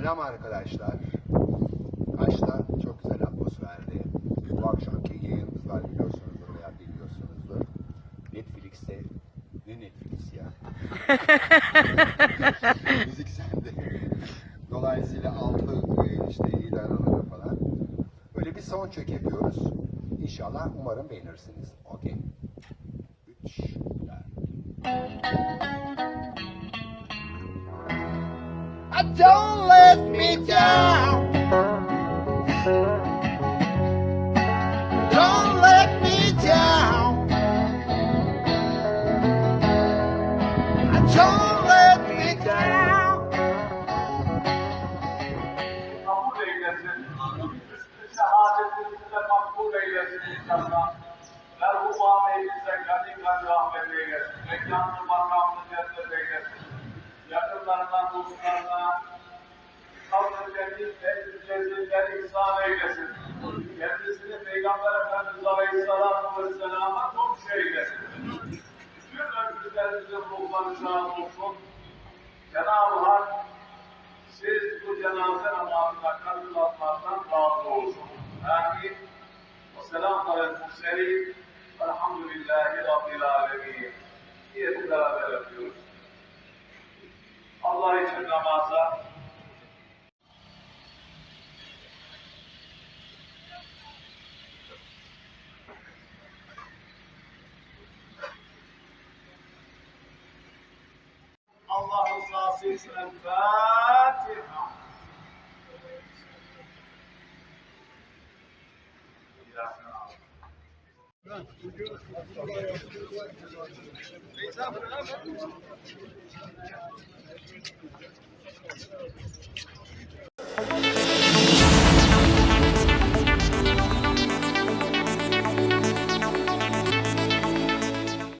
Selam arkadaşlar. Kaş'ta çok güzel atmosferdi. Bu akşamki yayınımız var biliyorsunuzdur veya bilmiyorsunuzdur. Netflix'te ne Netflix ya? Müzik sende. Dolayısıyla altı işte ilanları falan. Böyle bir soundcheck yapıyoruz. İnşallah umarım beğenirsiniz. Okey. Üç, dört. Don't let me down. Don't let me down. Don't let me down. Merhum ağabeyimize gani gani rahmet eylesin. Mekanını makamını cennet eylesin. Yakınlarına, dostlarına, kabul cennet ve ceziller ihsan eylesin. Kendisini Peygamber Efendimiz Aleyhisselatü Vesselam'a komşu eylesin. Bütün ömürlerimizin ruhları şad olsun. Cenab-ı Hak siz bu cenaze namazına katılanlardan razı olsun. Amin. Ve selamun aleyhi murselin. Elhamdülillahi Rabbil alemin. İçin namaza Allah rızası için El Fatiha. Birazdan al.